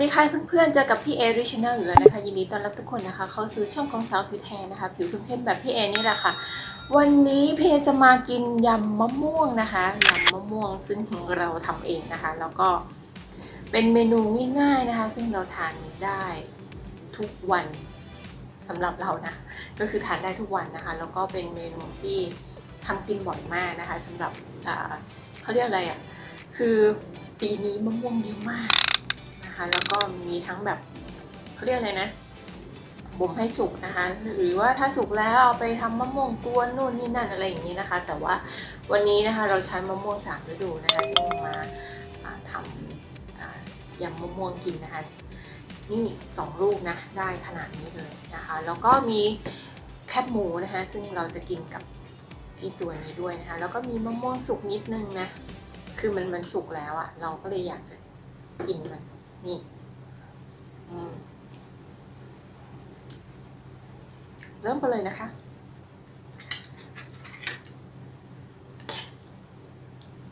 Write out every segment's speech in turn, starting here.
ดีค่ะเพื่อนๆเจอกับพี่เอริชแนลอยู่แล้วนะคะยินดีต้อนรับทุกคนนะคะ เข้าซื้อช่องของสาวผิวแทนนะคะ ผิวเข้มๆแบบพี่เอนี่แหละค่ะ วันนี้เพจะมากินยำมะม่วงนะคะยำมะม่วงซึ่งเราทำเองนะคะ แล้วก็เป็นเมนูง่าย ๆนะคะ ซึ่งเราทานได้ทุกวันสำหรับเรานะ ก็คือทานได้ทุกวันนะคะ แล้วก็เป็นเมนูที่ทำกินบ่อยมากนะคะสำหรับอ่าเขาเรียกอะไรอะคือปีนี้มะม่วงเยอะมาก แล้วก็มีทั้งแบบเขาเรียกอะไรนะบ่มให้สุกนะคะ หรือว่าถ้าสุกแล้วเอาไปทำมะม่วงกวนนู่นนี่นั่นอะไรอย่างนี้นะคะ แต่ว่าวันนี้นะคะเราใช้มะม่วงสามฤดูนะคะที่มาอ่าทำยำมะม่วงกินนะคะ นี่สองลูกนะได้ขนาดนี้เลยนะคะ แล้วก็มีแคบหมูนะคะ ซึ่งเราจะกินกับไอตัวนี้ด้วยนะคะ แล้วก็มีมะม่วงสุกนิดนึงนะ คือมันมันสุกแล้วอะเราก็เลยอยากจะกินมัน นี่เริ่มไปเลยนะคะ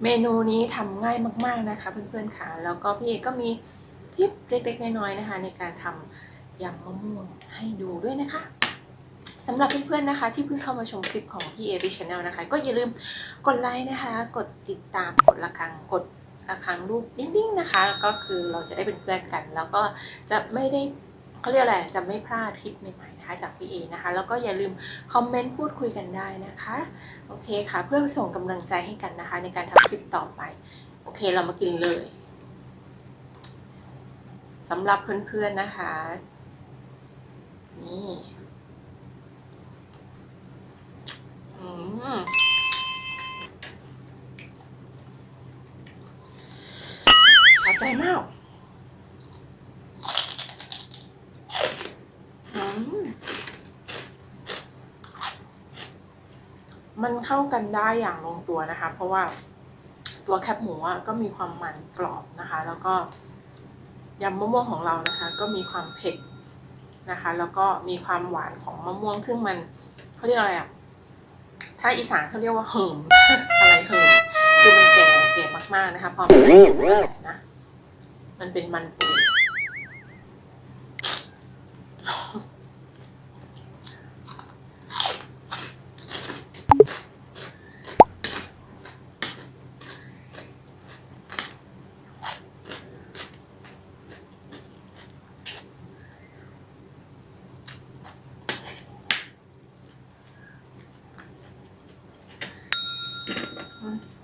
เมนูนี้ทำง่ายมาก ๆ นะคะเพื่อนๆค่ะ แล้วก็พี่เอกก็มีทิปเล็ก ๆ น้อยๆนะคะ ในการทำยำมะม่วงให้ดูด้วยนะคะสำหรับเพื่อนๆนะคะ ที่เพิ่งเข้ามาชมคลิปของพี่เอริชแนลนะคะ ก็อย่าลืมกดไลค์นะคะ กดติดตามกดระฆังกด ระฆังรูปดิ้งๆนะคะ ก็คือเราจะได้เป็นเพื่อนกัน แล้วก็จะไม่ได้เขาเรียกอะไรจะไม่พลาดคลิปใหม่ๆนะคะจากพี่เอนะคะ แล้วก็อย่าลืมคอมเมนต์พูดคุยกันได้นะคะ โอเคค่ะ เพื่อส่งกำลังใจให้กันนะคะ ในการทำคลิปต่อไป โอเคเรามากินเลยสำหรับเพื่อนๆนะคะ นี่ อืม สะ ใจมากอืมมันเข้ากันได้อย่างลงตัวนะคะ เพราะว่าตัวแคบหมูอะก็มีความมันกรอบนะคะ แล้วก็ยำมะม่วงของเรานะคะ ก็มีความเผ็ดนะคะ แล้วก็มีความหวานของมะม่วง ซึ่งมันเขาเรียกอะไรอะถ้าอีสานเขาเรียกว่าเหิมอะไรเหิมคือมันแก่แก่มากๆนะคะ พอมันสุกแล้วนะ มันเป็นมันปูเ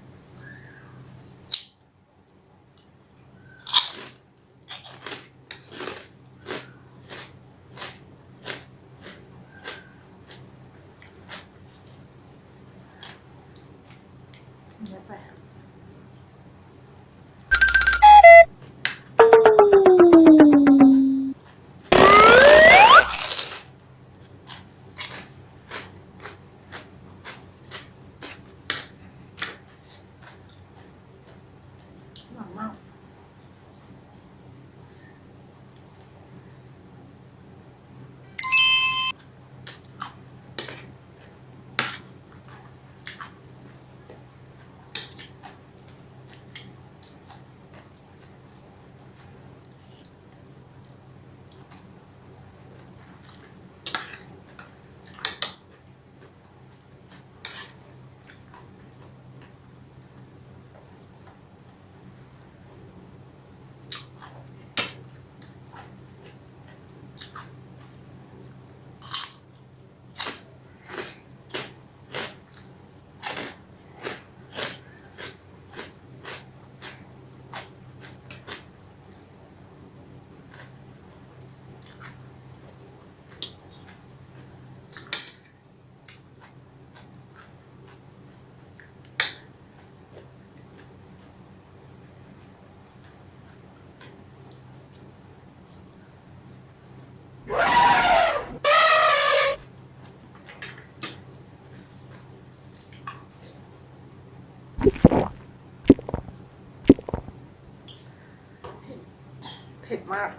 เผ็ดมาก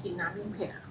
กินน้ำยิ่งเผ็ดอะ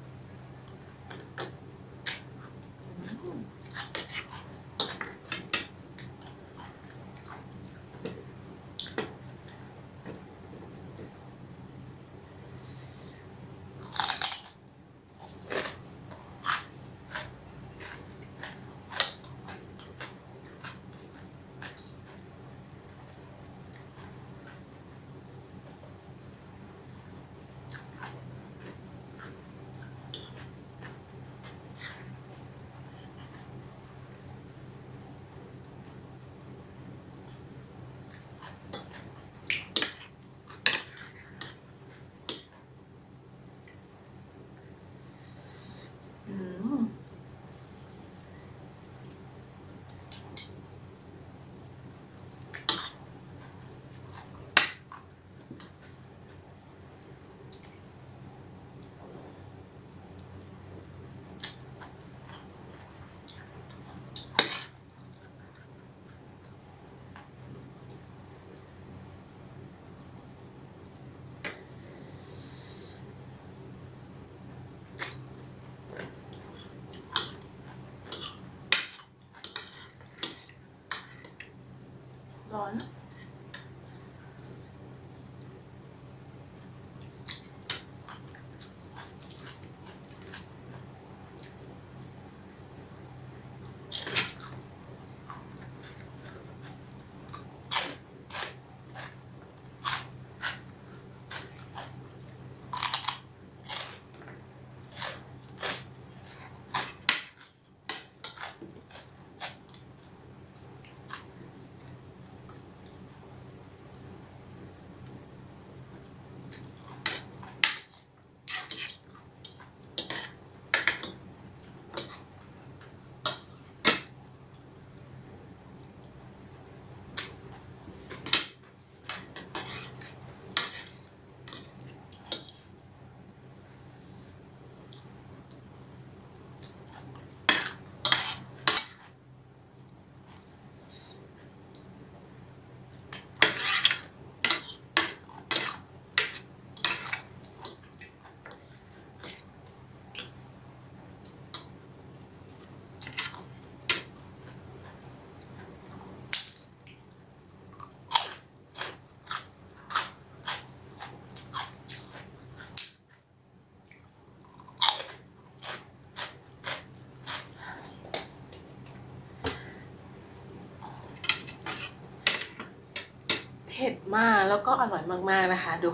มากแล้วก็อร่อยมากๆนะคะ ดู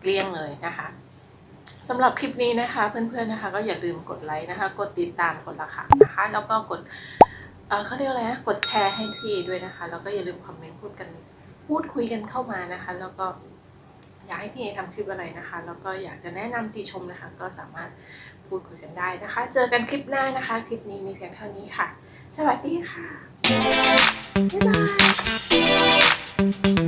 เกลี้ยงเลยนะคะสำหรับคลิปนี้นะคะ เพื่อนๆนะคะ ก็อย่าลืมกดไลค์นะคะ กดติดตามกดราคานะคะ แล้วก็กดเอ่อเขาเรียกอะไรนะกดแชร์ให้พี่ด้วยนะคะ แล้วก็อย่าลืมคอมเมนต์พูดกันพูดคุยกันเข้ามานะคะ แล้วก็อยากให้พี่เอทำคลิปอะไรนะคะ แล้วก็อยากจะแนะนำติชมนะคะ ก็สามารถพูดคุยกันได้นะคะ เจอกันคลิปหน้านะคะ คลิปนี้มีเพียงเท่านี้ค่ะ สวัสดีค่ะบ๊ายบาย Bye.